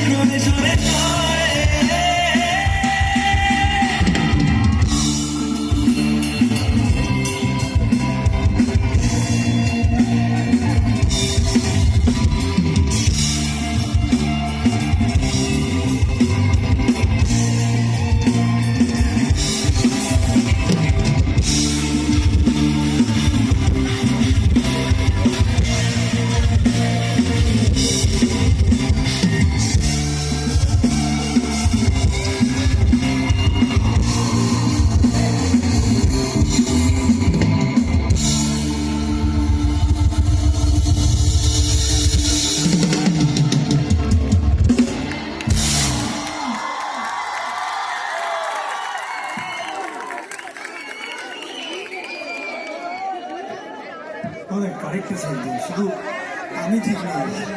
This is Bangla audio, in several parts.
cry, আমাদের কারেক্ট দিন, শুধু আমি ঠিক নেই না।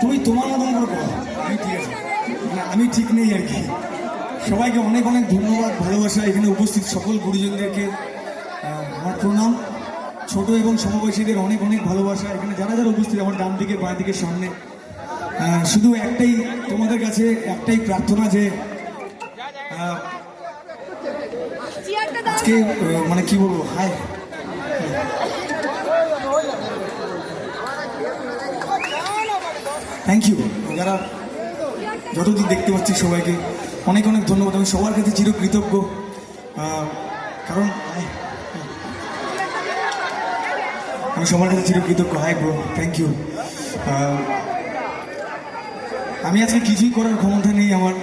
তুমি তোমার মতন করে। আমি ঠিক আছে। মানে আমি ঠিক নেই আর কি। সবাইকে অনেক অনেক ধন্যবাদ, ভালোবাসা। এখানে উপস্থিত সকল গুরুজনদেরকে প্রণাম ছোট এবং সমবয়সীদের অনেক অনেক ভালোবাসা। এখানে যারা যারা উপস্থিত, আমার ডান দিকে, বাঁ দিকে সামনে। শুধু একটাই তোমাদের কাছে একটাই প্রার্থনা যে আজকে মানে কি বলব? হাই থ্যাংক ইউ যারা যতদূর দেখতে পাচ্ছি সবাইকে, অনেক অনেক ধন্যবাদ। আমি সবার কাছে চিরকৃতজ্ঞ। কারণ আমি সবার কাছে চিরকৃতজ্ঞ। হাই ব্রো থ্যাংক ইউ আমি আজকে কিছুই করার ক্ষমতা নেই আমার।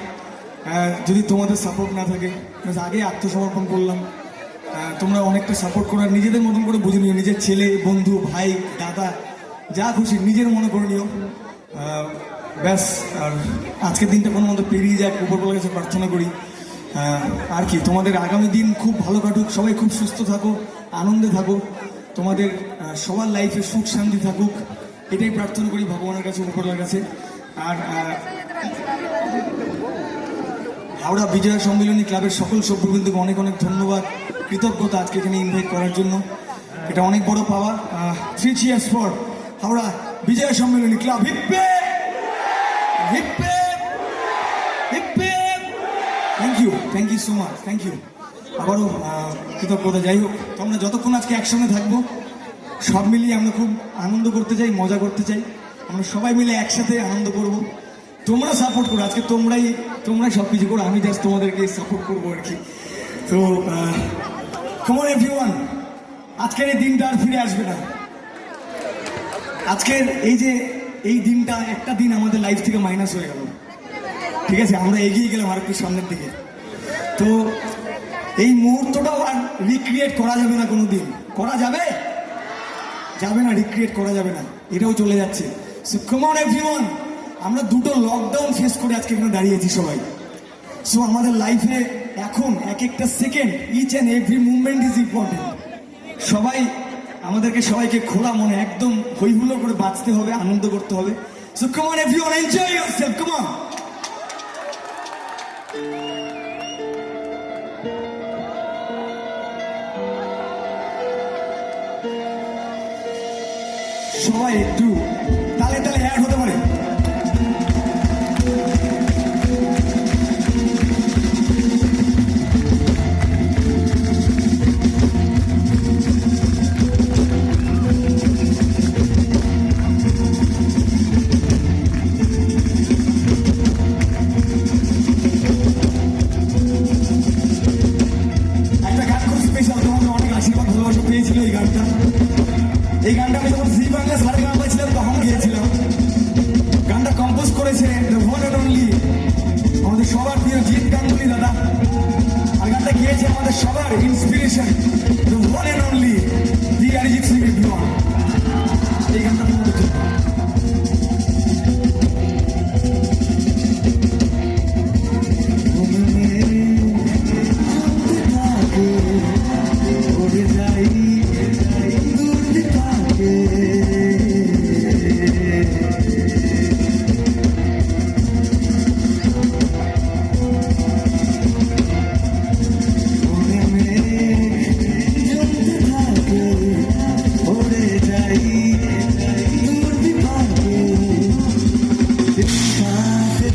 যদি তোমাদের সাপোর্ট না থাকে আগে আত্মসমর্পণ করলাম। তোমরা অনেকটা সাপোর্ট করার নিজেদের মতন করে বুঝে নিও। নিজের ছেলে, বন্ধু, ভাই, দাদা, যা খুশি নিজের মনে করে নিও। ব্যাস, আর আজকের দিনটা কোনো মতো পেরিয়ে যাক উপরবেলার কাছে প্রার্থনা করি। আর কি, তোমাদের আগামী দিন খুব ভালো কাটুক। সবাই খুব সুস্থ থাকো, আনন্দে থাকো। তোমাদের সবার লাইফে সুখ, শান্তি থাকুক, এটাই প্রার্থনা করি ভগবানের কাছে উপরবেলার কাছে। আর হাওড়া বিজয় সম্মিলনী ক্লাবের সকল সভ্যবৃন্দকে অনেক অনেক ধন্যবাদ, কৃতজ্ঞতা আজকে এখানে ইনভাইট করার জন্য। এটা অনেক বড় পাওয়া। Three cheers for Howrah Bijoy Sammilani club. Hip hip hip thank you thank you so much thank you আবারও কৃতজ্ঞতা। যাই হোক, তো আমরা যতক্ষণ আজকে একসঙ্গে থাকব সব মিলিয়ে আমরা খুব আনন্দ করতে চাই, মজা করতে চাই। আমরা সবাই মিলে একসাথে আনন্দ করব। তোমরা সাপোর্ট করো, আজকে তোমরাই তোমরাই সব কিছু করো, আমি জাস্ট তোমাদেরকে সাপোর্ট করব আর কি। তো কমন এভরিওয়ান আজকের এই দিনটা আর ফিরে আসবে না। আজকের এই যে, এই দিনটা একটা দিন আমাদের লাইফ থেকে মাইনাস হয়ে গেল। ঠিক আছে, আমরা এগিয়ে গেলাম আর একটু সামনের দিকে। তো, এই মুহূর্তটাও আর রিক্রিয়েট করা যাবে না কোনো দিন। করা যাবে? যাবে না রিক্রিয়েট করা যাবে না। এটাও চলে যাচ্ছে। সো কমন এভরিওয়ান আমরা দুটো লকডাউন ফেস করে আজকে এখানে দাঁড়িয়েছি সবাই। সো আমাদের লাইফে এখন এক একটা second each and every movement is important সবাই, আমাদেরকে সবাইকে খোলা মনে, একদম হৈহুল্লো করে বাঁচতে হবে, আনন্দ করতে হবে। So come on everyone enjoy yourself come on সবাই একটু তালে তালে অ্যাড হতে পারে। সবার ইন্সপিরেশন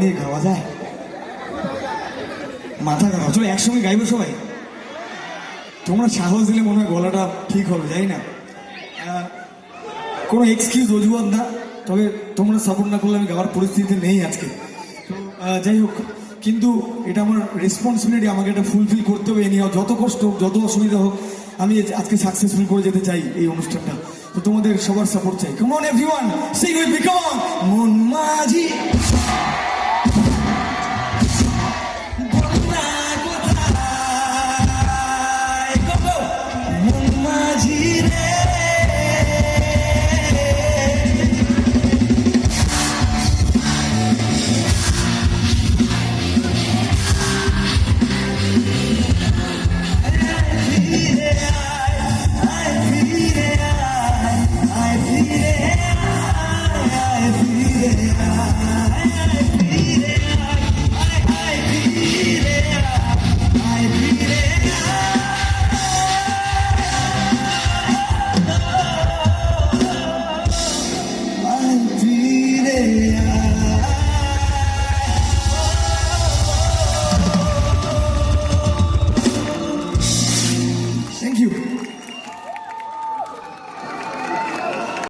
নিয়ে গাওয়া যায়? মাথা খারাপ। চলো একসঙ্গে গাইবো সবাই। তোমরা সাহস দিলে মনে হয় গলাটা ঠিক হবে যাই না। কোনো এক্সকিউজ অজুহাত না, তবে তোমরা সাপোর্ট না করলে আমি গাওয়ার পরিস্থিতি নেই আজকে। যাই হোক, কিন্তু এটা আমার রেসপন্সিবিলিটি আমাকে এটা ফুলফিল করতে হবে নিয়ে। যত কষ্ট হোক, যত অসুবিধা হোক, আমি আজকে সাকসেসফুল করে যেতে চাই এই অনুষ্ঠানটা। তো তোমাদের সবার সাপোর্ট চাই। কেমন এভরিওয়ান সিং উইথ মি কেমন মন মাঝি!